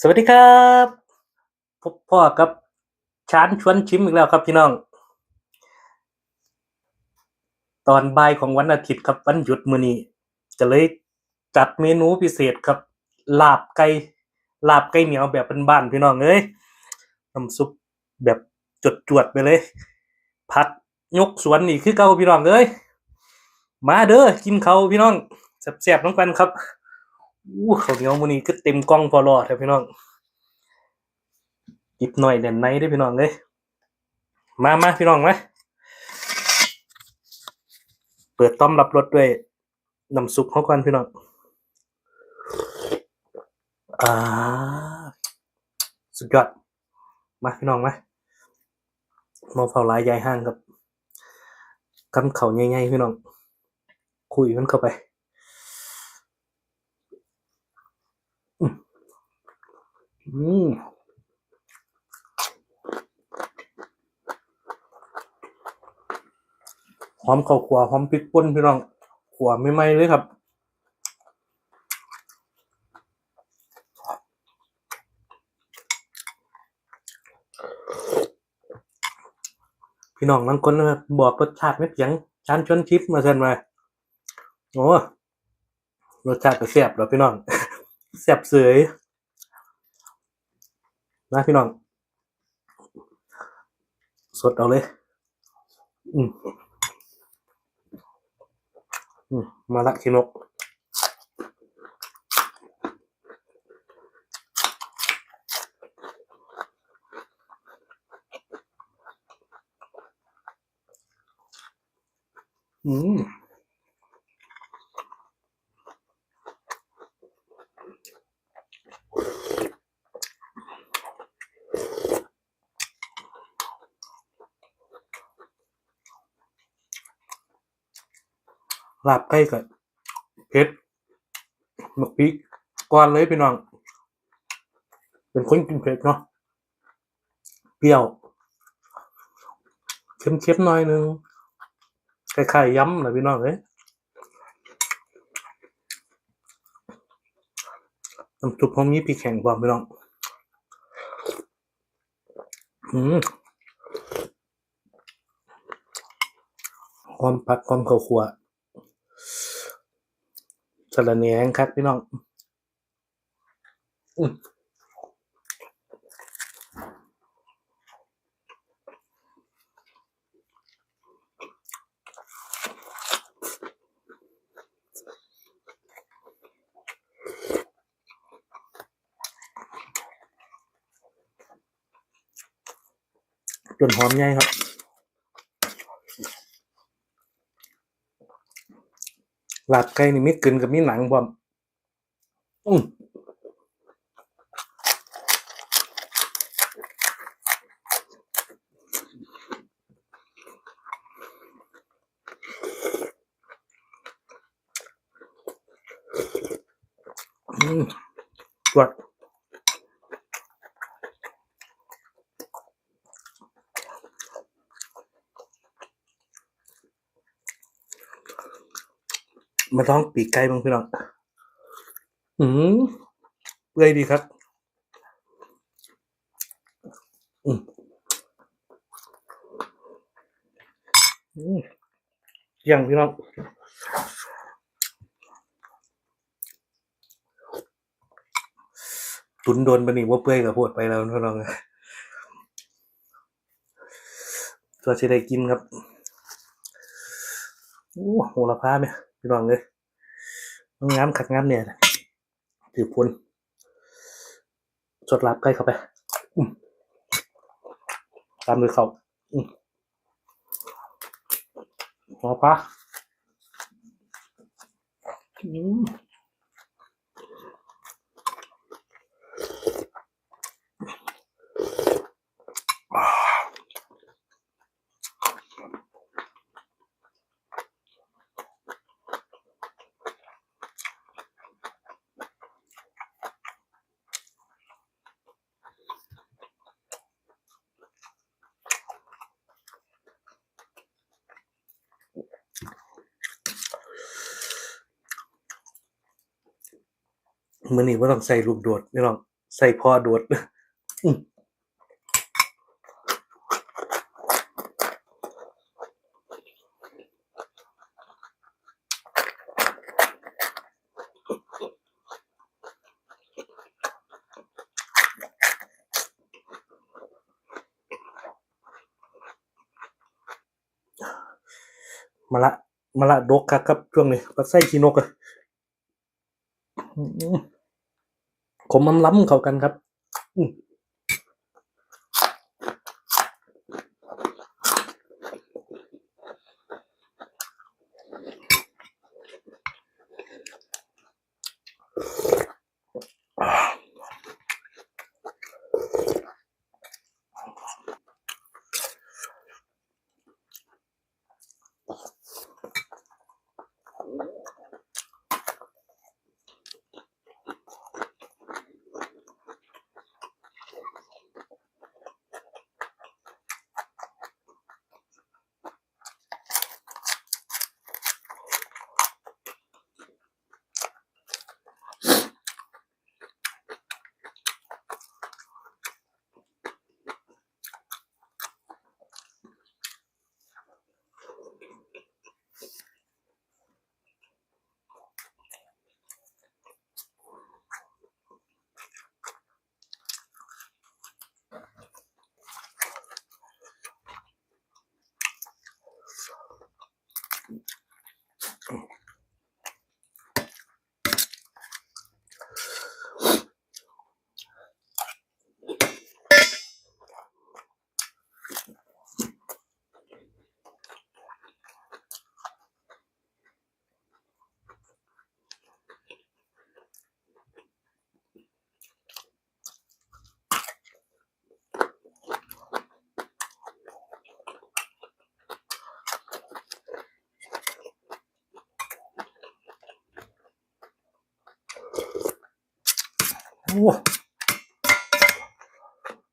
สวัสดีครับพบพ่อกับชานชวนชิมอีกแล้วครับพี่น้อง ตอนบ่ายของวันอาทิตย์ครับวันหยุดมื้อนี้ จะเลยจัดเมนูพิเศษครับ ลาบไก่ลาบไก่เหนียวแบบบ้านๆพี่น้องเอ้ยน้ำซุปแบบจดจวดไปเลย ผักยกสวนนี่คือเก่าพี่น้องเอ้ยมาเด้อกินเขาพี่น้องแซ่บๆน้องกันครับ อู้ข้าวเหนียวมื้อนี้คือเต็มกล่องพอรอดครับพี่น้องหยิบหน่อยเด่นในเด้พี่น้องเอ้ยมามาพี่น้องมาเปิดต้อมรับรสด้วยน้ำซุปเขาก่อนพี่น้องอ่าสุดยอด มาพี่น้องมามาเฝ้าลายยายห้างครับกำเข่าใหญ่ๆพี่น้อง คุยมันเข้าไป อืมหอมข้าวคั่วหอมพริกป่นพี่น้องขัวไม่ไหม้เลยครับพี่น้องบางคนนะบบอกรสชาติไม่เพียงชานชนชิปมาเชิญมาโอ้รสชาติก็แซ่บแล้วพี่น้อง แซ่บเสยนะพี่น้องสดเอาเลย อืมอืมมาละคินกอืม ลาบไก่กับเผ็ดหมกพริกก่อนเลยพี่น้อง เป็นคนกินเผ็ดเนาะเปรี้ยวเค็มๆหน่อยนึงคล้ายๆยำนะพี่น้องเอ้ยน้ำซุปของมีพริกแข็งกว่าพี่น้องอืมความผักความข้าวคั่ว สระเนียงครับพี่น้องอืมจนหอมใหญ่ครับ หลาบไก่นี่มีกึนกับมีหนังพร้อมอืมอืมต มาท้องปีกไก่บ้างพี่น้อง อืมเปื่อยดีครับ อืมอืมเยังพี่น้องตุนโดนบันนี่ว่าเปื่อยกับโพดไปแล้วพี่น้องตัวจะได้กินครับโอ้โหระพาไหม พี่น้องเลยงามขัดงามเนี่ยถือพุนสดรับใกล้เข้าไปตามด้วยเขาอืมหัวปลาอืม มือนี้ว่าต้องใส่ลูกโดดพี่น้องใส่พอโดดมาละมาละดกครับครับช่วงนี้ปักไส้ขี้นกอะ มมมันล้ำเข้ากันครับ อื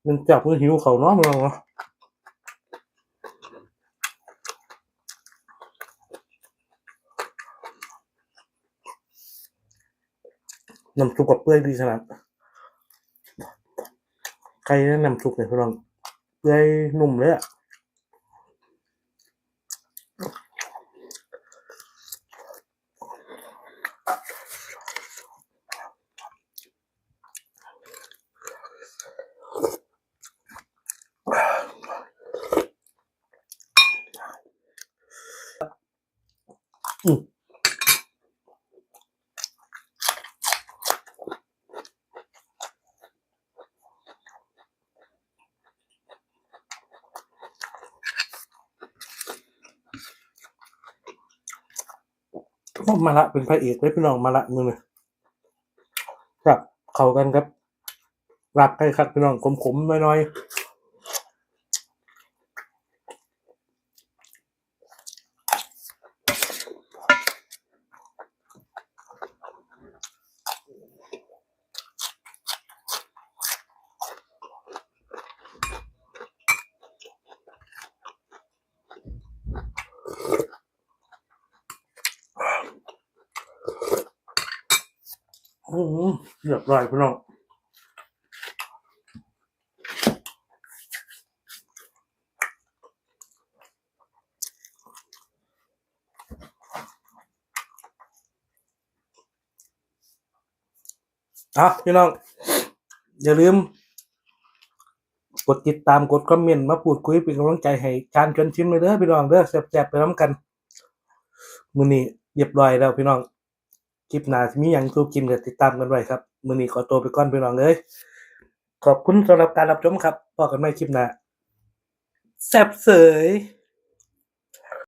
มันจับมือหิวเขาเนาะมึงเนาะน้ำซุปกับเปื่อยดีขนาดใครแนะนำซุปเนี่ยพี่น้องเปื่อยนุ่มเลยอะ อืมาละเป็นพระเอกเลยพี่น้องมาละมือเลยครับ เข้ากันครับรับใกล้ครับพี่น้องขมๆน้อยๆ อืมเรียบร้อยพี่น้องอะพี่น้อง อย่าลืม กดติดตามกดคอมเมนต์มาพูดคุยเป็นกำลังใจให้การชวนชิมเลยเด้อพี่น้องเด้อแซ่บๆไปน้ำกันมือนี้เรียบร้อยแล้วพี่น้อง ลิปหน้ามีอย่างสู้กินก็ติดตามกันไว้ครับมื้อนี้ขอตัวไปก่อนพี่น้องเอ้ยขอบคุณสำหรับการรับชมครับพบกันใหม่คลิปหน้าแซ่บเสย